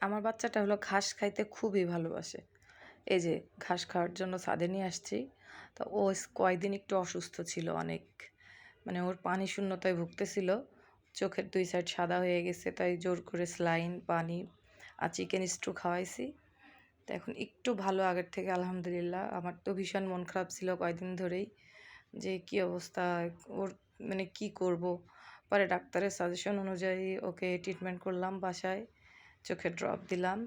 আমার বাচ্চাটা হলো ঘাস খাইতে খুবই ভালোবাসে। এই যে ঘাস খাওয়ার জন্য ছাদে নিয়ে আসছি। তো ও কয়দিন একটু অসুস্থ ছিল অনেক। মানে ওর পানি শূন্যতায় ভুগতেছিল। চোখের দুই সাইড সাদা হয়ে গেছে, তাই জোর করে স্লাইন, পানি আর চিকেন স্টু খাওয়াইছি। তো এখন একটু ভালো আগের থেকে আলহামদুলিল্লাহ। আমার তো ভীষণ মন খারাপ ছিল কয়দিন ধরেই যে কি অবস্থা, ওর মানে কি করব? পরে ডাক্তারের সাজেশন অনুযায়ী ওকে ট্রিটমেন্ট করলাম বাসায়। চোখে ড্রপ দিলাম।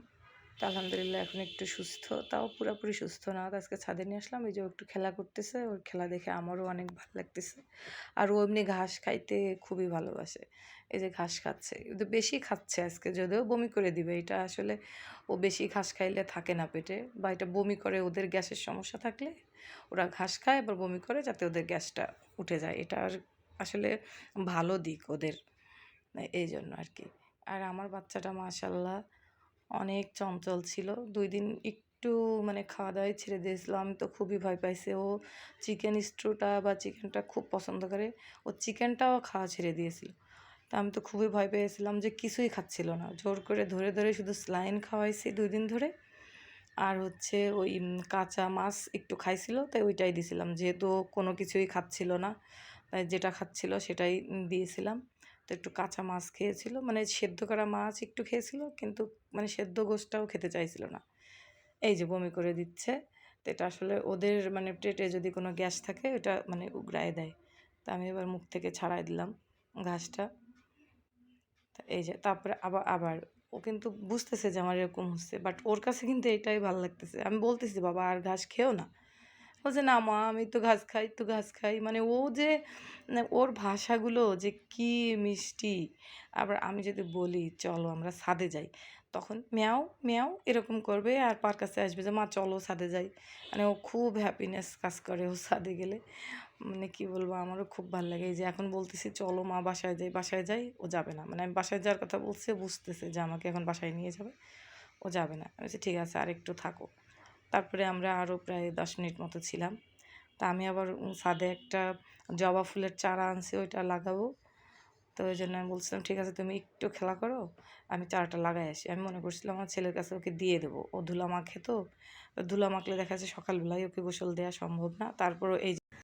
তো আলহামদুলিল্লাহ এখন একটু সুস্থ। তাও পুরোপুরি সুস্থ না। আজকে ছাদে নিয়ে আসলাম। এই যে একটু খেলা করতেছে। ওর খেলা দেখে আমারও অনেক ভালো লাগতেছে। আর ও এমনি ঘাস খাইতে খুবই ভালোবাসে। এই যে ঘাস খাচ্ছে। কিন্তু বেশি খাচ্ছে আজকে। যদিও বমি করে দিবে। এটা আসলে ও বেশি ঘাস খাইলে থাকে না পেটে। বা এটা বমি করে ওদের গ্যাসের সমস্যা থাকলে ওরা ঘাস খায়, আবার বমি করে যাতে ওদের গ্যাসটা উঠে যায়। এটা আসলে ভালো দিক ওদের। এই জন্য আর কি। আর আমার বাচ্চাটা মাশাল্লাহ অনেক চঞ্চল ছিল। দুই দিন একটু মানে খাওয়া দাওয়াই ছেড়ে দিয়েছিলাম তো খুবই ভয় পাইছে। ও চিকেন স্টুটা বা চিকেনটা খুব পছন্দ করে। ও চিকেনটাও খাওয়া ছেড়ে দিয়েছিল। তা আমি তো খুবই ভয় পেয়েছিলাম যে কিছুই খাচ্ছিল না। জোর করে ধরে ধরে শুধু স্লাইন খাওয়াইছি দুই দিন ধরে। আর হচ্ছে ওই কাঁচা মাছ একটু খাইছিল, তাই ওইটাই দিয়েছিলাম যেহেতু কোনো কিছুই খাচ্ছিল না, তাই যেটা খাচ্ছিল সেটাই দিয়েছিলাম। তো একটু কাঁচা মাছ খেয়েছিল। মানে সেদ্ধ করা মাছ একটু খেয়েছিল, কিন্তু মানে সেদ্ধ গোশটাও খেতে চাইছিল না। এই যে বমি করে দিচ্ছে। তো এটা আসলে ওদের মানে পেটে যদি কোনো গ্যাস থাকে, ওটা মানে উগড়ায় দেয়। তা আমি এবার মুখ থেকে ছাড়াই দিলাম ঘাসটা। এই যে তারপরে আবার আবার ও কিন্তু বুঝতেছে যে আমার এরকম হচ্ছে, বাট ওর কাছে কিন্তু এটাই ভালো লাগতেছে। আমি বলতেছি, বাবা, আর ঘাস খেও না। বলছে, না মা, আমি তো ঘাস খাই, তো ঘাস খাই। মানে ও যে মানে ওর ভাষাগুলো যে কি মিষ্টি। আবার আমি যদি বলি, চলো আমরা ছাদে যাই। তখন ম্যাও ম্যাও এরকম করবে আর পার কাছে আসবে যে, মা, চলো ছাদে যাই। মানে ও খুব হ্যাপিনেস কাজ করে ও ছাদে গেলে। মানে কি বলব, আমারও খুব ভালো লাগে। এই যে এখন বলতেছি, চলো মা, বাসায় যাই বাসায় যাই। ও যাবে না। মানে আমি বাসায় যাওয়ার কথা বলছে বুঝতেছে যে আমাকে এখন বাসায় নিয়ে যাবে। ও যাবে না। আমি বলছি, ঠিক আছে আর একটু থাকো। তারপরে আমরা আরও প্রায় দশ মিনিট মতো ছিলাম। তা আমি আবার ছাদে একটা জবা ফুলের চারা আনছি, ওইটা লাগাবো। তো ওই জন্য আমি বলছিলাম, ঠিক আছে, তুমি একটু খেলা করো, আমি চারাটা লাগাই আসি। আমি মনে করছিলাম, আমার ছেলের কাছে ওকে দিয়ে দেবো। ও ধুলা মাখে তো ধুলা মাখলে দেখা যাচ্ছে সকালবেলায় ওকে গোসল দেওয়া সম্ভব না। তারপরও এই